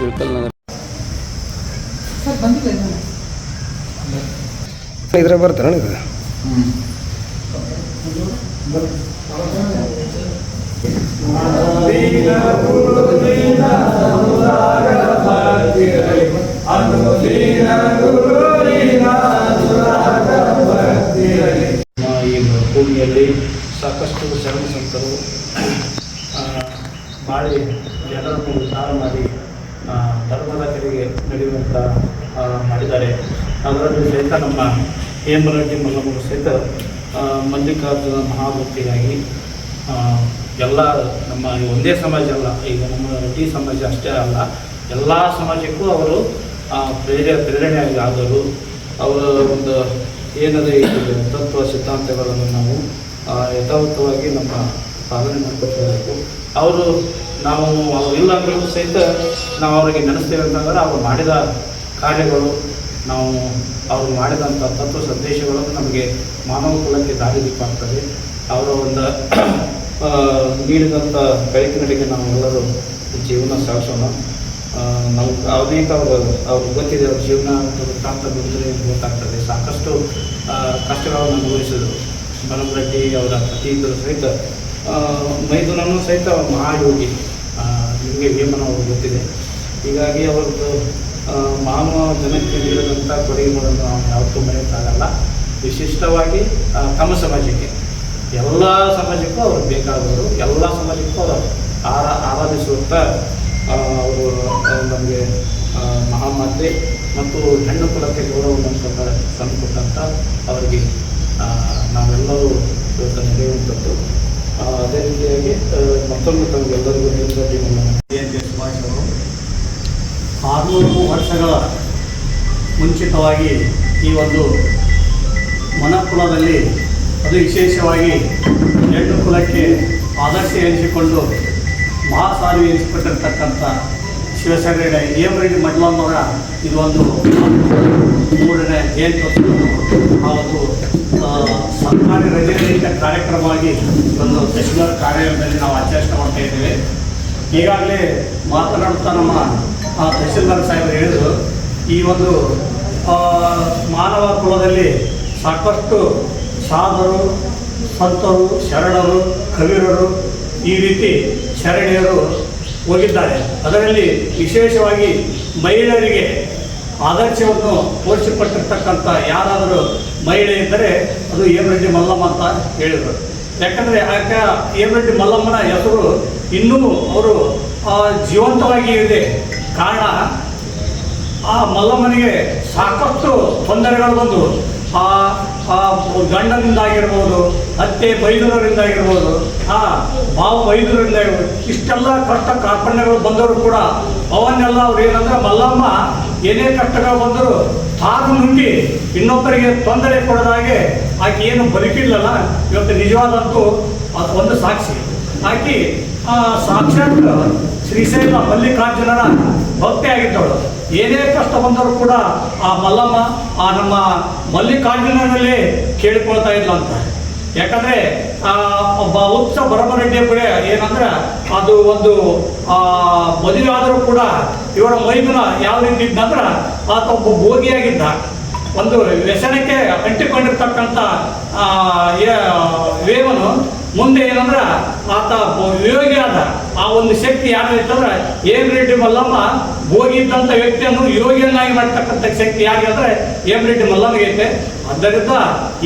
ಇಳಕಲ್ ನಗರ. ಇದ್ರೆ ಇದು ಈ ಭೂಮಿಯಲ್ಲಿ ಸಾಕಷ್ಟು ಶರಣ ಸಂತರು ಮಾಡಿ ಜನರನ್ನು ಉದ್ಧಾರ ಮಾಡಿ ಧರ್ಮದ ಕಡೆಗೆ ನಡೆಯುವಂಥ ಮಾಡಿದ್ದಾರೆ. ಅದರಲ್ಲಿ ಸಹಿತ ನಮ್ಮ ಹೇಮರಡ್ಡಿ ಮಲ್ಲಮ್ಮರು ಸಹಿತ ಮಲ್ಲಿಕಾರ್ಜುನ ಮಹಾಮೂರ್ತಿಗಾಗಿ ಎಲ್ಲ ನಮ್ಮ ಒಂದೇ ಸಮಾಜ ಅಲ್ಲ, ಈಗ ನಮ್ಮ ರೆಡ್ಡಿ ಸಮಾಜ ಅಷ್ಟೇ ಅಲ್ಲ, ಎಲ್ಲ ಸಮಾಜಕ್ಕೂ ಅವರು ಪ್ರೇರ ಪ್ರೇರಣೆಯಾಗಿ ಆದರು ಅವರ ಒಂದು ಏನದೇ ತತ್ವ ಸಿದ್ಧಾಂತಗಳನ್ನು ನಾವು ಯಥಾವತ್ತವಾಗಿ ನಮ್ಮ ಪಾಲನೆ ಮಾಡಿಕೊಳ್ಬೇಕು ಅವರು ನಾವು ಅವರು ಇಲ್ಲ ಸಹಿತ ನಾವು ಅವರಿಗೆ ನೆನೆಸ್ತೇವೆ ಅಂತಂದರೆ ಅವರು ಮಾಡಿದ ಕಾರ್ಯಗಳು, ನಾವು ಅವರು ಮಾಡಿದಂಥ ತತ್ವ ಸಂದೇಶಗಳು ನಮಗೆ ಮಾನವ ಕುಲಕ್ಕೆ ದಾರಿದೀಪ ಆಗ್ತದೆ ಅವರ ಒಂದು ನೀಡಿದಂಥ ಬೆಳಕಿನಡೆಗೆ ನಾವು ಎಲ್ಲರೂ ಜೀವನ ಸಾಗಿಸೋಣ. ನಾವು ಅನೇಕ ಅವರು, ಅವ್ರಿಗೆ ಗೊತ್ತಿದೆ ಅವ್ರ ಜೀವನ ವೃತ್ತಾಂತ ಬಂದರೆ ಗೊತ್ತಾಗ್ತದೆ. ಸಾಕಷ್ಟು ಕಷ್ಟಗಳನ್ನು ಅನುಭವಿಸಿದರು. ರೆಡ್ಡಿ ಅವರ ಪತಿ ಸಹಿತ ಮೈದುನೂ ಸಹಿತ ಮಹಾಯೋಗಿ ನಿಮಗೆ ವೇಮನ ಅವರು ಗೊತ್ತಿದೆ ಹೀಗಾಗಿ ಅವರದ್ದು ಮಾನವ ಜನಕ್ಕೆ ನೀಡಿದಂಥ ಕೊಡುಗೆಗಳನ್ನು ನಾವು ಯಾವತ್ತೂ ಮರೆಯೋಕ್ಕಾಗಲ್ಲ. ವಿಶಿಷ್ಟವಾಗಿ ತಮ್ಮ ಸಮಾಜಕ್ಕೆ. ಎಲ್ಲ ಸಮಾಜಕ್ಕೂ ಅವರು ಬೇಕಾದವರು, ಎಲ್ಲ ಸಮಾಜಕ್ಕೂ ಅವರು ಆರ ಆರಾಧಿಸುವಂಥ ಅವರು ನಮಗೆ ಮಹಾಮಾತೆ ಮತ್ತು ಹೆಣ್ಣು ಕುಲಕ್ಕೆ ಗೌರವವನ್ನು ತಂದು ಕೊಟ್ಟಂಥ ಅವರಿಗೆ ನಾವೆಲ್ಲರೂ ಇವತ್ತು ನಡೆಯುವಂಥದ್ದು ಅದೇ ರೀತಿಯಾಗಿ ಮತ್ತೊಂದು ತಮಗೆಲ್ಲರಿಗೂ ನಿಲ್ಲದಿ ಸುಭಾಷ್ ಆರುನೂರು ವರ್ಷಗಳ ಮುಂಚಿತವಾಗಿ ಈ ಒಂದು ಮನಕುಲದಲ್ಲಿ ಅದು ವಿಶೇಷವಾಗಿ ಹೆಣ್ಣು ಕುಲಕ್ಕೆ ಆದರ್ಶ ಎನಿಸಿಕೊಂಡು ಮಹಾಸಾರಿ ಎನಿಸಿಕೊಂಡಿರ್ತಕ್ಕಂಥ ಶಿವಸೇನೆ ಏಮರೆಡ್ಡಿ ಮಡ್ಲಮ್ಮವರ ಇದು ಒಂದು ಮೂರನೇ ಜಯಂತ್ಯೋತ್ಸವವನ್ನು ಆ ಒಂದು ಸರ್ಕಾರಿ ರಜೆ ಕಾರ್ಯಕ್ರಮವಾಗಿ ಒಂದು ತಹಶೀಲ್ದಾರ್ ಕಾರ್ಯಾಲಯದಲ್ಲಿ ನಾವು ಆಚರಿಸ್ತಾ ಮಾಡ್ತಾ ಇದ್ದೇವೆ. ಈಗಾಗಲೇ ಮಾತನಾಡುತ್ತಾ ನಮ್ಮ ಆ, ತಹಶೀಲ್ದಾರ್ ಸಾಹೇಬರು ಹೇಳಿದರು ಈ ಒಂದು ಮಾನವ ಕುಲದಲ್ಲಿ ಸಾಕಷ್ಟು ಸಾಧರು ಸಂತರು ಶರಣರು ಕವಿರರು ಈ ರೀತಿ ಶರಣೆಯರು ಹೋಗಿದ್ದಾರೆ. ಅದರಲ್ಲಿ ವಿಶೇಷವಾಗಿ ಮಹಿಳೆಯರಿಗೆ ಆದರ್ಶವನ್ನು ತೋರಿಸಿಕೊಟ್ಟಿರ್ತಕ್ಕಂಥ ಯಾರಾದರೂ ಮಹಿಳೆ ಇದ್ದರೆ ಅದು ಹೇಮರೆಡ್ಡಿ ಮಲ್ಲಮ್ಮ ಅಂತ ಹೇಳಿದರು. ಯಾಕಂದರೆ ಆಕ ಹೇಮರೆಡ್ಡಿ ಮಲ್ಲಮ್ಮನ ಹೆಸರು ಇನ್ನೂ ಅವರು ಆ, ಜೀವಂತವಾಗಿ ಇದೆ. ಕಾರಣ ಆ ಮಲ್ಲಮ್ಮನಿಗೆ ಸಾಕಷ್ಟು ತೊಂದರೆಗಳು ಬಂದು ಆ ಆ ಗಂಡನಿಂದಾಗಿರ್ಬೋದು ಅತ್ತೆ ಬೈದೂರರಿಂದಾಗಿರ್ಬೋದು ಆ ಭಾವ ಬೈದೂರಿಂದ ಇಷ್ಟೆಲ್ಲ ಕಷ್ಟ ಕಾರ್ಪಣ್ಯಗಳು ಬಂದವರು ಕೂಡ ಅವನ್ನೆಲ್ಲ ಅವ್ರು ಏನಂದ್ರೆ ಮಲ್ಲಮ್ಮ ಏನೇ ಕಷ್ಟಗಳು ಬಂದರೂ ತಾನು ನುಂಗಿ ಇನ್ನೊಬ್ಬರಿಗೆ ತೊಂದರೆ ಕೊಡದ ಹಾಗೆ ಆಕೆ ಏನು ಬದುಕಿಲ್ಲಲ್ಲ. ಇವತ್ತು ನಿಜವಾದಂತೂ ಅದು ಒಂದು ಸಾಕ್ಷಿ. ಆಕೆ ಆ, ಸಾಕ್ಷಾತ್ ಶ್ರೀಶೈಲ ಮಲ್ಲಿಕಾರ್ಜುನನ ಭಕ್ತಿ ಆಗಿದ್ದವಳು. ಏನೇ ಕಷ್ಟ ಬಂದರೂ ಕೂಡ ಆ ಮಲ್ಲಮ್ಮ ಆ ನಮ್ಮ ಮಲ್ಲಿಕಾರ್ಜುನನಲ್ಲಿ ಕೇಳಿಕೊಳ್ತಾ ಇದ್ಲ ಅಂತ ಯಾಕಂದ್ರೆ ಆ ಒಬ್ಬ ಉತ್ಸ ಬರಮರೆಡ್ಡಿ ಕೂಡ ಏನಂದ್ರೆ ಅದು ಒಂದು ಮದುವೆ ಆದರೂ ಕೂಡ ಇವರ ಮೈದುನ ಯಾವ ರೀತಿ ಇದ್ದಂದ್ರೆ ಆತ ಒಬ್ಬ ಭೋಗಿಯಾಗಿದ್ದ. ಒಂದು ವ್ಯಸನಕ್ಕೆ ಅಂಟಿಕೊಂಡಿರ್ತಕ್ಕಂಥ ವೇವನು ಮುಂದೆ ಏನಂದ್ರೆ ಆತ ವಿಯೋಗಿ ಆದ. ಆ ಒಂದು ಶಕ್ತಿ ಯಾರಿತ್ತಂದ್ರೆ ಏನ್ ರೆಡ್ಡಿ ಮಲ್ಲಮ್ಮ ಭೋಗಿ ಇದ್ದಂಥ ವ್ಯಕ್ತಿಯನ್ನು ಯೋಗಿಯನ್ನಾಗಿ ಮಾಡ್ತಕ್ಕಂಥ ಶಕ್ತಿ ಯಾರಿಗೆ ಅಂದ್ರೆ ಏನ್ ರೆಡ್ಡಿ ಮಲ್ಲಮ್ಮಗೆ ಐತೆ. ಆದ್ದರಿಂದ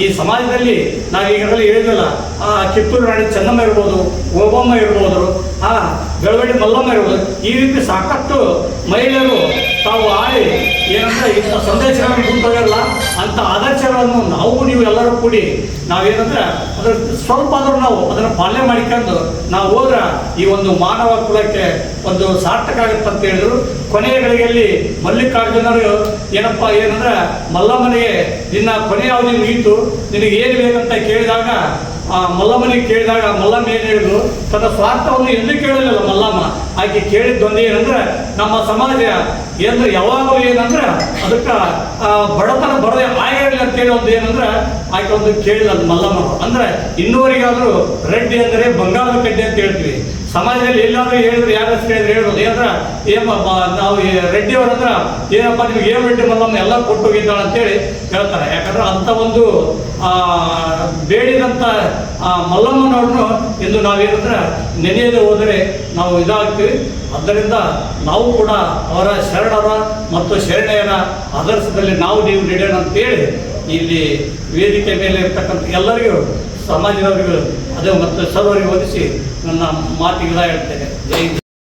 ಈ ಸಮಾಜದಲ್ಲಿ ನಾವು ಈಗಾಗಲೇ ಹೇಳಿದ್ವಲ್ಲ, ಆ ಕಿತ್ತೂರು ರಾಣಿ ಚೆನ್ನಮ್ಮ ಇರ್ಬೋದು, ಓಬಮ್ಮ ಇರ್ಬೋದು, ಆ ಬೆಳವಡಿ ಮಲ್ಲಮ್ಮ ಇರ್ಬೋದು, ಈ ರೀತಿ ಸಾಕಷ್ಟು ಮಹಿಳೆಯರು ಏನಂದ್ರೆ ಇಂಥ ಸಂದೇಶಗಳನ್ನು ಮುಂದುವರೆಯಲ್ಲ ಅಂತ ಆದರ್ಶಗಳನ್ನು ನಾವು ನೀವು ಎಲ್ಲರೂ ಕೂಡಿ ನಾವೇನಂದ್ರೆ ಅದ್ರ ಸ್ವಲ್ಪ ಆದ್ರೂ ನಾವು ಅದನ್ನು ಪಾಲನೆ ಮಾಡಿಕೊಂಡು ನಾವು ಹೋದ್ರೆ ಈ ಒಂದು ಮಾನವ ಕುಲಕ್ಕೆ ಒಂದು ಸಾರ್ಥಕ ಆಗುತ್ತೆ ಅಂತ ಹೇಳಿದ್ರು. ಕೊನೆಯ ಗಳಿಗೆಯಲ್ಲಿ ಮಲ್ಲಿಕಾರ್ಜುನರು ಏನಪ್ಪ ಏನಂದ್ರೆ, ಮಲ್ಲಮ್ಮನಿಗೆ ನಿನ್ನ ಕೊನೆಯ ಅವಧಿ ಮುಗೀತು, ನಿನಗೆ ಏನು ಬೇಕಂತ ಕೇಳಿದಾಗ, ಆ ಮಲ್ಲಮ್ಮನಿಗೆ ಕೇಳಿದಾಗ ಮಲ್ಲಮ್ಮ ಏನು ಹೇಳಿದ್ರು, ತನ್ನ ಸ್ವಾರ್ಥವನ್ನು ಎಂದೂ ಕೇಳಲಿಲ್ಲ ಮಲ್ಲಮ್ಮ. ಆಕೆ ಕೇಳಿದ್ದೊಂದು ಏನಂದ್ರೆ ನಮ್ಮ ಸಮಾಜ ಏನು ಯಾವಾಗಲೂ ಏನಂದ್ರೆ ಅದಕ್ಕೆ ಬಡತನ ಬರದೆ ಅಂತ ಹೇಳಿ ಒಂದು ಏನಂದ್ರೆ ಆಕೆ ಒಂದು ಕೇಳಿದ ಮಲ್ಲಮ್ಮ. ಅಂದ್ರೆ ಇನ್ನೂವರೆಗಾದ್ರೂ ರೆಡ್ಡಿ ಅಂದರೆ ಬಂಗಾರದ ಕಡ್ಡಿ ಅಂತ ಹೇಳ್ತೀವಿ. ಸಮಾಜದಲ್ಲಿ ಎಲ್ಲಾದ್ರೂ ಹೇಳಿದ್ರೆ ಯಾರು ಹೇಳಿದ್ರೆ ಹೇಳ್ಬೋದು ಏನಂದ್ರೆ ಏಪ್ಪ ಮ- ನಾವು ಈ ಅವ್ರ ಏನಪ್ಪ ನಿಮ್ಗೆ ಏನು ರೆಡ್ಡಿ ಮಲ್ಲಮ್ಮ ಎಲ್ಲ ಕೊಟ್ಟು ಹೋಗಿದ್ದಾಳೆ ಅಂತೇಳಿ ಹೇಳ್ತಾರೆ. ಯಾಕಂದ್ರೆ ಅಂತ ಒಂದು ಆ, ಬೇಡಿದಂತ ಆ ಮಲ್ಲಮ್ಮನವ್ರನ್ನು ಇಂದು ನಾವೇನಂದ್ರೆ ನೆನೆಯದೆ ಹೋದರೆ ನಾವು ಇದಾಗ್ತೀವಿ. ಆದ್ದರಿಂದ ನಾವು ಕೂಡ ಅವರ ಶರಣರ ಮತ್ತು ಶರಣೆಯರ ಆದರ್ಶದಲ್ಲಿ ನಾವು ನೀವು ನಡೆಯೋಣ ಅಂತೇಳಿ ಇಲ್ಲಿ ವೇದಿಕೆ ಮೇಲೆ ಇರ್ತಕ್ಕಂಥ ಎಲ್ಲರಿಗೂ, ಸಮಾಜದವರಿಗೂ, ಅದೇ ಮತ್ತು ಸರ್ವರಿಗೆ ಒದಿಸಿ ನನ್ನ ಮಾತಿಗೆ ಹೇಳ್ತೇನೆ ಜೈ.